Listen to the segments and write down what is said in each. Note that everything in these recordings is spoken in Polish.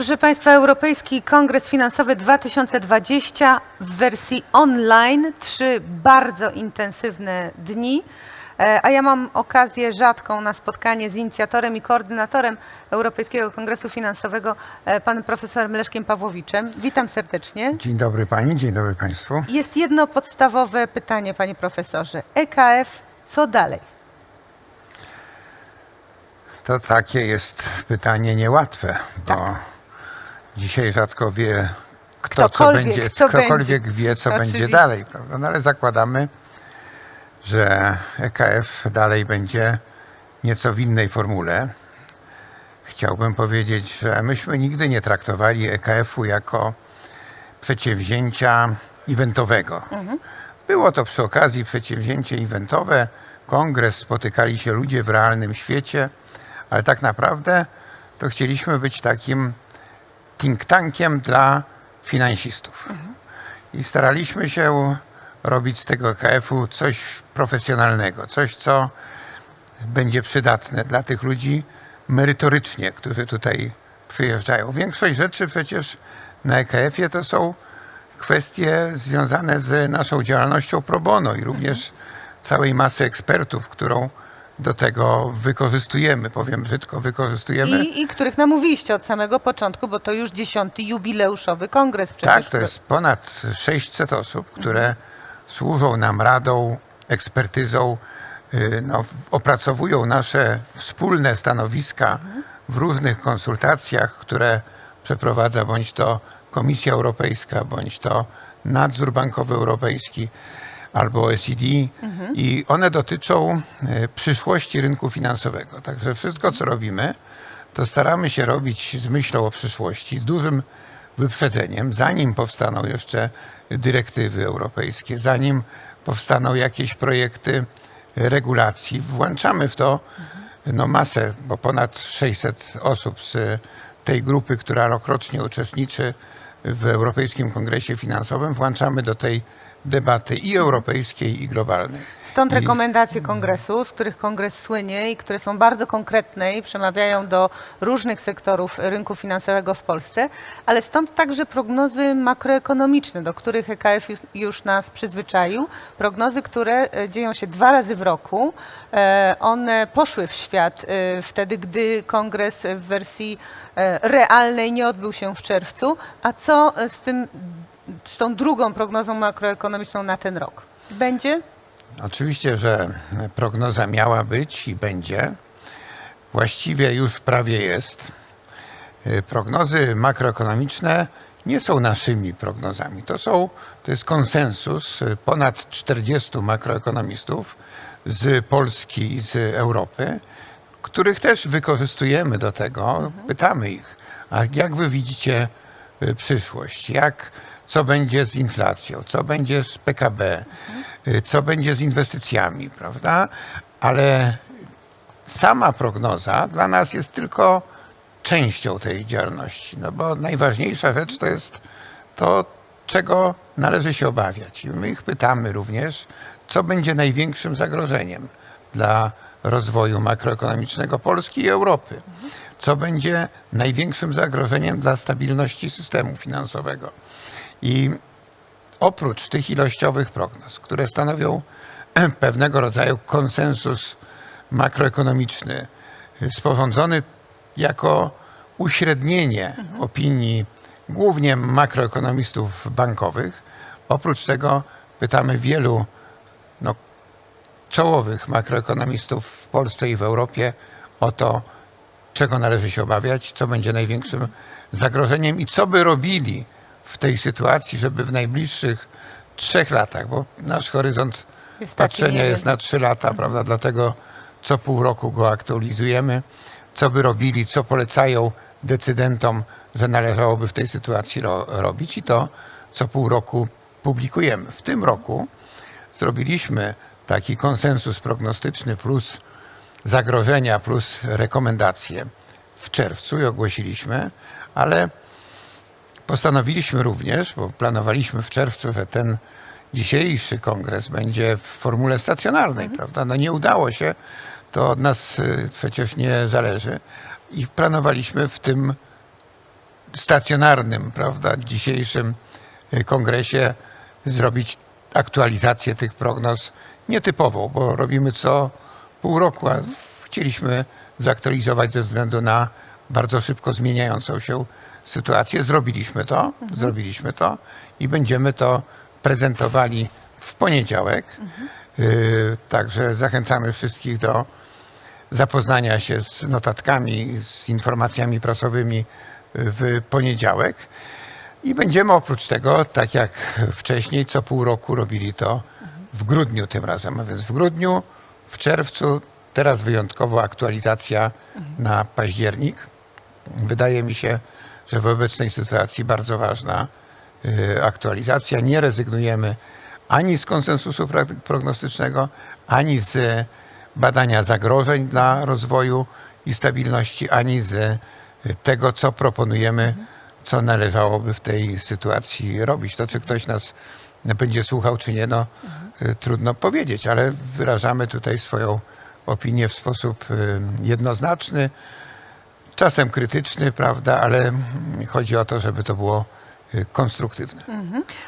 Proszę Państwa, Europejski Kongres Finansowy 2020 w wersji online. Trzy bardzo intensywne dni. E, A ja mam okazję rzadką na spotkanie z inicjatorem i koordynatorem Europejskiego Kongresu Finansowego, e, panem profesorem Leszkiem Pawłowiczem. Witam serdecznie. Dzień dobry pani, dzień dobry państwu. Jest jedno podstawowe pytanie, panie profesorze. EKF, co dalej? To takie jest pytanie niełatwe, bo Tak. Dzisiaj rzadko wie, kto co Ktokolwiek, będzie, co ktokolwiek będzie. wie, co będzie Oczywiście. dalej, prawda? No ale zakładamy, że EKF dalej będzie nieco w innej formule. Chciałbym powiedzieć, że myśmy nigdy nie traktowali EKF-u jako przedsięwzięcia eventowego. Było to przy okazji przedsięwzięcie eventowe, kongres, spotykali się ludzie w realnym świecie, ale tak naprawdę to chcieliśmy być takim think tankiem dla finansistów. I staraliśmy się robić z tego KF-u coś profesjonalnego, coś, co będzie przydatne dla tych ludzi merytorycznie, którzy tutaj przyjeżdżają. Większość rzeczy przecież na EKF-ie to są kwestie związane z naszą działalnością pro bono i również całej masy ekspertów, którą do tego wykorzystujemy, powiem brzydko, wykorzystujemy. I, I których namówiliście od samego początku, bo to już dziesiąty jubileuszowy kongres przecież. Tak, to jest ponad 600 osób, które służą nam radą, ekspertyzą, y, no, opracowują nasze wspólne stanowiska w różnych konsultacjach, które przeprowadza bądź to Komisja Europejska, bądź to Nadzór Bankowy Europejski albo OECD i one dotyczą y, przyszłości rynku finansowego. Także wszystko, co robimy, to staramy się robić z myślą o przyszłości, z dużym wyprzedzeniem, zanim powstaną jeszcze dyrektywy europejskie, zanim powstaną jakieś projekty regulacji. Włączamy w to no, masę, bo ponad 600 osób z tej grupy, która rokrocznie uczestniczy w Europejskim Kongresie Finansowym, włączamy do tej debaty i europejskiej, i globalnej. Stąd rekomendacje kongresu, z których kongres słynie i które są bardzo konkretne i przemawiają do różnych sektorów rynku finansowego w Polsce, ale stąd także prognozy makroekonomiczne, do których EKF już, nas przyzwyczaił. Prognozy, które e, dzieją się dwa razy w roku. E, One poszły w świat e, wtedy, gdy kongres w wersji realnej nie odbył się w czerwcu. A co z tym, z tą drugą prognozą makroekonomiczną na ten rok? Będzie? Oczywiście, że prognoza miała być i będzie. Właściwie już prawie jest. Y, Prognozy makroekonomiczne nie są naszymi prognozami. To, są, to jest konsensus ponad 40 makroekonomistów z Polski i z Europy, których też wykorzystujemy do tego. Pytamy ich, a jak wy widzicie y, przyszłość? Jak, co będzie z inflacją? Co będzie z PKB? Y, Co będzie z inwestycjami, prawda? Ale sama prognoza dla nas jest tylko częścią tej działalności, no bo najważniejsza rzecz to jest to, czego należy się obawiać. I my ich pytamy również, co będzie największym zagrożeniem dla rozwoju makroekonomicznego Polski i Europy. Co będzie największym zagrożeniem dla stabilności systemu finansowego. I oprócz tych ilościowych prognoz, które stanowią pewnego rodzaju konsensus makroekonomiczny, sporządzony jako uśrednienie opinii głównie makroekonomistów bankowych, oprócz tego pytamy wielu no, czołowych makroekonomistów w Polsce i w Europie o to, czego należy się obawiać, co będzie największym zagrożeniem i co by robili w tej sytuacji, żeby w najbliższych trzech latach, bo nasz horyzont Jest patrzenia jest na trzy lata, prawda? Dlatego co pół roku go aktualizujemy. Co by robili, co polecają decydentom, że należałoby w tej sytuacji ro- robić i to co pół roku publikujemy. W tym roku zrobiliśmy taki konsensus prognostyczny plus zagrożenia, plus rekomendacje w czerwcu i ogłosiliśmy, ale postanowiliśmy również, bo planowaliśmy w czerwcu, że ten dzisiejszy kongres będzie w formule stacjonarnej, prawda? No nie udało się, to od nas y, przecież nie zależy. I planowaliśmy w tym stacjonarnym, prawda, dzisiejszym y, kongresie zrobić aktualizację tych prognoz nietypową, bo robimy co pół roku, a chcieliśmy zaktualizować ze względu na bardzo szybko zmieniającą się sytuację. Zrobiliśmy to, zrobiliśmy to i będziemy to prezentowali w poniedziałek. Y, Także zachęcamy wszystkich do zapoznania się z notatkami, z informacjami prasowymi w poniedziałek. I będziemy oprócz tego, tak jak wcześniej, co pół roku robili to w grudniu tym razem. A więc w grudniu, w czerwcu, teraz wyjątkowo aktualizacja na październik. Wydaje mi się, że w obecnej sytuacji bardzo ważna y, aktualizacja. Nie rezygnujemy ani z konsensusu prognostycznego, ani z badania zagrożeń dla rozwoju i stabilności, ani z tego, co proponujemy, co należałoby w tej sytuacji robić. To, czy ktoś nas będzie słuchał, czy nie, no y, trudno powiedzieć, ale wyrażamy tutaj swoją opinię w sposób y, jednoznaczny czasem krytyczny, prawda, ale chodzi o to, żeby to było y, konstruktywne.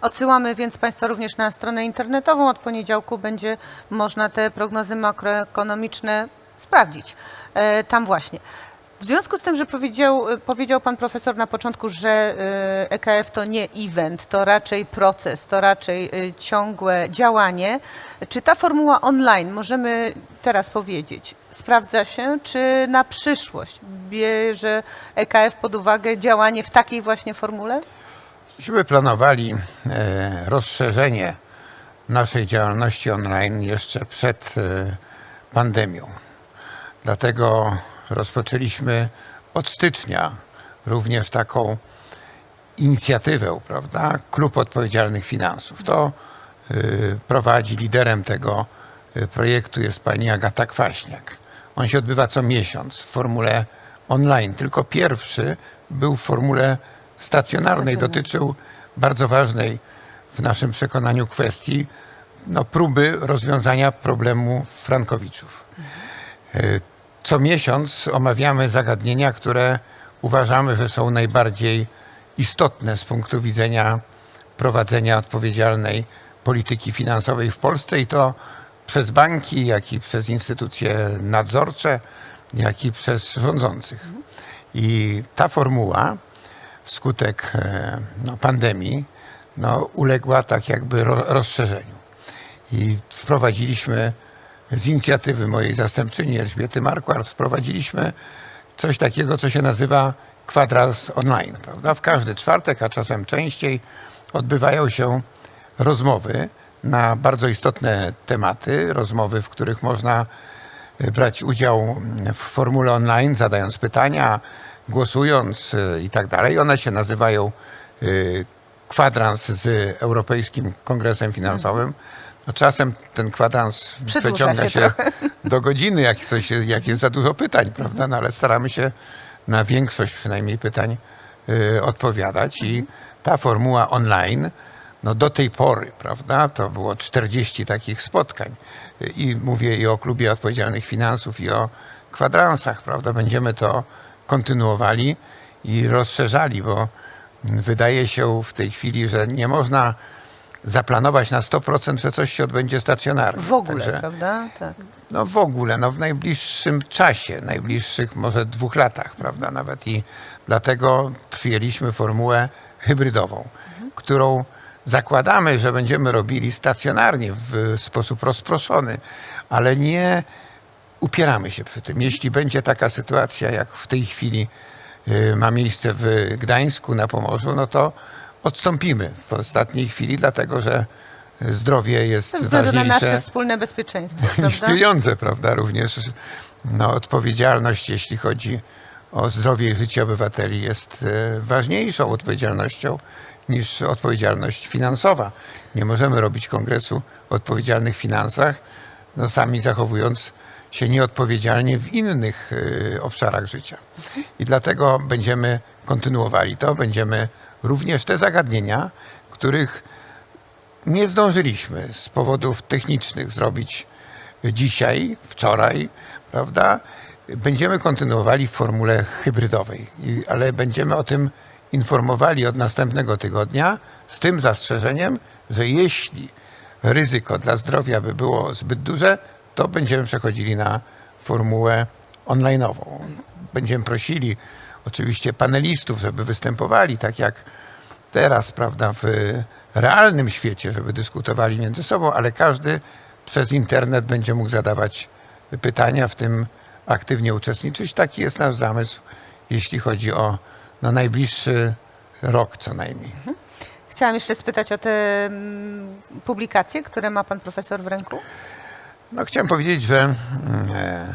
Odsyłamy więc Państwa również na stronę internetową. Od poniedziałku będzie można te prognozy makroekonomiczne sprawdzić. E, Tam właśnie. W związku z tym, że powiedział, powiedział Pan Profesor na początku, że e, EKF to nie event, to raczej proces, to raczej e, ciągłe działanie, czy ta formuła online, możemy teraz powiedzieć, sprawdza się, czy na przyszłość bierze EKF pod uwagę działanie w takiej właśnie formule? Myśmy planowali e, rozszerzenie naszej działalności online jeszcze przed e, pandemią. Dlatego rozpoczęliśmy od stycznia również taką inicjatywę, prawda? Klub Odpowiedzialnych Finansów. To y, prowadzi, liderem tego y, projektu jest pani Agata Kwaśniak. On się odbywa co miesiąc w formule online. Tylko pierwszy był w formule stacjonarnej. Dotyczył bardzo ważnej w naszym przekonaniu kwestii no, próby rozwiązania problemu Frankowiczów. Co miesiąc omawiamy zagadnienia, które uważamy, że są najbardziej istotne z punktu widzenia prowadzenia odpowiedzialnej polityki finansowej w Polsce i to przez banki, jak i przez instytucje nadzorcze, jak i przez rządzących. I ta formuła wskutek e, no, pandemii no, uległa tak jakby ro, rozszerzeniu. I wprowadziliśmy z inicjatywy mojej zastępczyni Elżbiety Marquardt wprowadziliśmy coś takiego, co się nazywa kwadrans online. Prawda? W każdy czwartek, a czasem częściej, odbywają się rozmowy na bardzo istotne tematy, rozmowy, w których można e, brać udział w formule online, zadając pytania, głosując e, i tak dalej. One się nazywają e, kwadrans z Europejskim Kongresem Finansowym. No, czasem ten kwadrans Przedłuża przeciąga się się, do godziny, jak, coś, jak jest za dużo pytań, prawda? No, ale staramy się na większość przynajmniej pytań y, odpowiadać. I ta formuła online, no do tej pory, prawda, to było 40 takich spotkań. I mówię i o Klubie Odpowiedzialnych Finansów i o kwadransach, prawda, będziemy to kontynuowali i rozszerzali, bo wydaje się w tej chwili, że nie można zaplanować na 100%, że coś się odbędzie stacjonarnie. W ogóle, Także- prawda? Tak. no w ogóle, no w najbliższym czasie, najbliższych może dwóch latach, prawda, nawet i dlatego przyjęliśmy formułę hybrydową, którą zakładamy, że będziemy robili stacjonarnie w sposób rozproszony, ale nie upieramy się przy tym. Jeśli będzie taka sytuacja, jak w tej chwili y, ma miejsce w Gdańsku na Pomorzu, no to odstąpimy w ostatniej chwili, dlatego że zdrowie jest Ze względu na nasze wspólne bezpieczeństwo, prawda? pieniądze, prawda? Również no, odpowiedzialność, jeśli chodzi o zdrowie i życie obywateli, jest e, ważniejszą odpowiedzialnością niż odpowiedzialność finansowa. Nie możemy robić kongresu o odpowiedzialnych finansach, no, sami zachowując się nieodpowiedzialnie w innych e, obszarach życia. I dlatego będziemy kontynuowali to, będziemy również te zagadnienia, których nie zdążyliśmy z powodów technicznych zrobić dzisiaj, wczoraj, prawda? Będziemy kontynuowali w formule hybrydowej, ale będziemy o tym informowali od następnego tygodnia z tym zastrzeżeniem, że jeśli ryzyko dla zdrowia by było zbyt duże, to będziemy przechodzili na formułę online'ową. Będziemy prosili oczywiście panelistów, żeby występowali tak jak teraz, prawda, w realnym świecie, żeby dyskutowali między sobą, ale każdy przez internet będzie mógł zadawać pytania, w tym aktywnie uczestniczyć. Taki jest nasz zamysł, jeśli chodzi o no, najbliższy rok co najmniej. Chciałam jeszcze spytać o te mm, publikacje, które ma pan profesor w ręku. No, chciałem powiedzieć, że mm, e,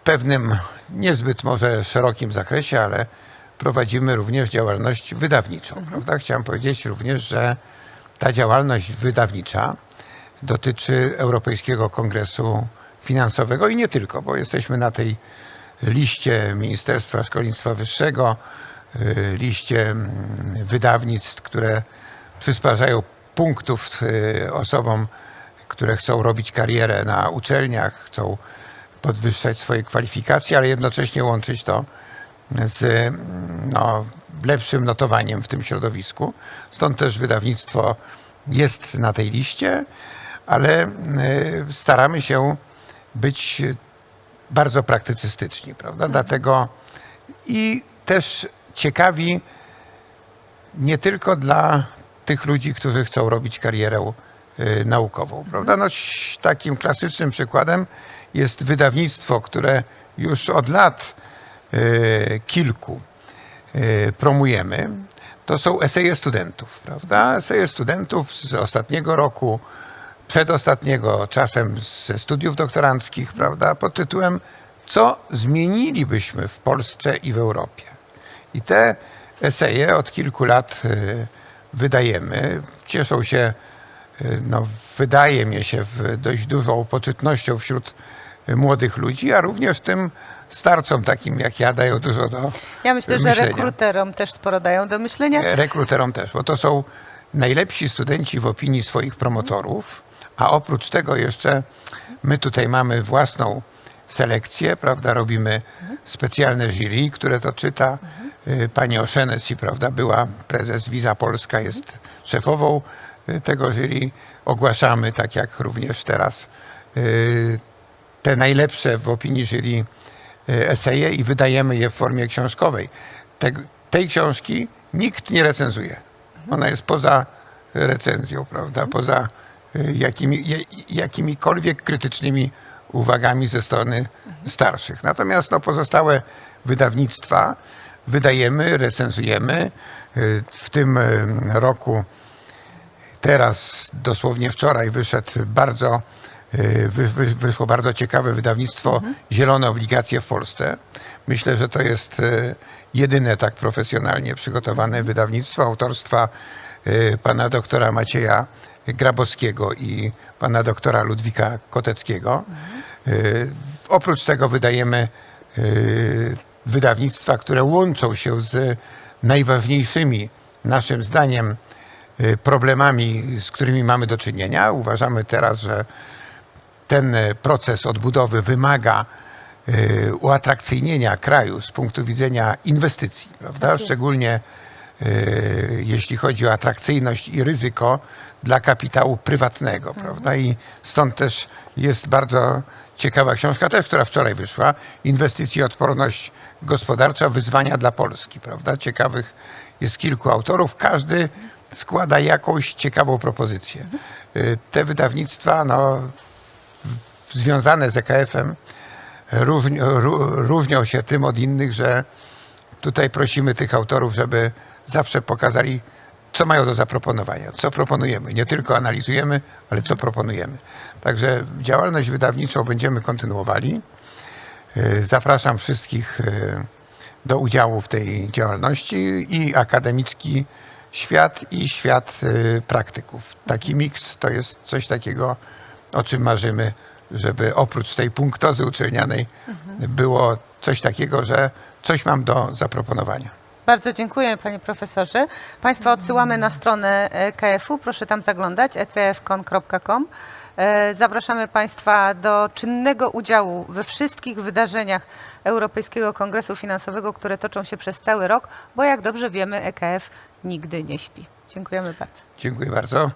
w pewnym niezbyt może szerokim zakresie, ale prowadzimy również działalność wydawniczą. Prawda? Chciałem powiedzieć również, że ta działalność wydawnicza dotyczy Europejskiego Kongresu Finansowego i nie tylko, bo jesteśmy na tej liście Ministerstwa Szkolnictwa Wyższego, y, liście mm, wydawnictw, które przysparzają punktów y, osobom, które chcą robić karierę na uczelniach, chcą podwyższać swoje kwalifikacje, ale jednocześnie łączyć to z no, lepszym notowaniem w tym środowisku. Stąd też wydawnictwo jest na tej liście, ale y, staramy się być bardzo praktycystyczni, prawda? Dlatego i też ciekawi nie tylko dla tych ludzi, którzy chcą robić karierę y, naukową, prawda? No, takim klasycznym przykładem jest wydawnictwo, które już od lat y, kilku y, promujemy. To są eseje studentów, prawda? Eseje studentów z ostatniego roku, przedostatniego, czasem ze studiów doktoranckich, prawda, pod tytułem Co zmienilibyśmy w Polsce i w Europie? I te eseje od kilku lat y, wydajemy. Cieszą się, no, wydaje mi się, dość dużą poczytnością wśród młodych ludzi, a również tym starcom takim jak ja dają dużo do Ja myślę, że myślenia. rekruterom też sporo dają do myślenia. Rekruterom też, bo to są najlepsi studenci w opinii swoich promotorów, a oprócz tego jeszcze my tutaj mamy własną selekcję, prawda, robimy specjalne jury, które to czyta. Y, Pani Oszenec, prawda, była prezes Wiza Polska, jest szefową y, tego jury. Ogłaszamy, tak jak również teraz, y, te najlepsze w opinii jury y, eseje i wydajemy je w formie książkowej. Te, tej książki nikt nie recenzuje. Ona jest poza recenzją, prawda? Poza y, jakimi, jakimikolwiek krytycznymi uwagami ze strony starszych. Natomiast no, pozostałe wydawnictwa wydajemy, recenzujemy. Y, W tym roku Teraz, dosłownie wczoraj, wyszedł bardzo, wyszło bardzo ciekawe wydawnictwo Zielone Obligacje w Polsce. Myślę, że to jest y, jedyne tak profesjonalnie przygotowane wydawnictwo autorstwa y, pana doktora Macieja Grabowskiego i pana doktora Ludwika Koteckiego. Y, Oprócz tego wydajemy wydawnictwa, które łączą się z najważniejszymi, naszym zdaniem, problemami, z którymi mamy do czynienia. Uważamy teraz, że ten y, proces odbudowy wymaga y, uatrakcyjnienia kraju z punktu widzenia inwestycji, prawda? Tak. Szczególnie y, jeśli chodzi o atrakcyjność i ryzyko dla kapitału prywatnego, prawda? I stąd też jest bardzo ciekawa książka też, która wczoraj wyszła, Inwestycje, odporność gospodarcza, wyzwania dla Polski, prawda? Ciekawych jest kilku autorów, każdy składa jakąś ciekawą propozycję. Y, Te wydawnictwa, no, związane z EKF-em różni, ró- różnią się tym od innych, że tutaj prosimy tych autorów, żeby zawsze pokazali, co mają do zaproponowania, co proponujemy. Nie tylko analizujemy, ale co proponujemy. Także działalność wydawniczą będziemy kontynuowali. Y, Zapraszam wszystkich y, do udziału w tej działalności i akademicki świat i świat y, praktyków. Taki miks to jest coś takiego, o czym marzymy, żeby oprócz tej punktozy uczelnianej było coś takiego, że coś mam do zaproponowania. Bardzo dziękuję panie profesorze. Państwa odsyłamy na stronę e, KF-u, proszę tam zaglądać, ecfkon.com. E, Zapraszamy Państwa do czynnego udziału we wszystkich wydarzeniach Europejskiego Kongresu Finansowego, które toczą się przez cały rok, bo jak dobrze wiemy, EKF nigdy nie śpi. Dziękujemy bardzo. Dziękuję bardzo.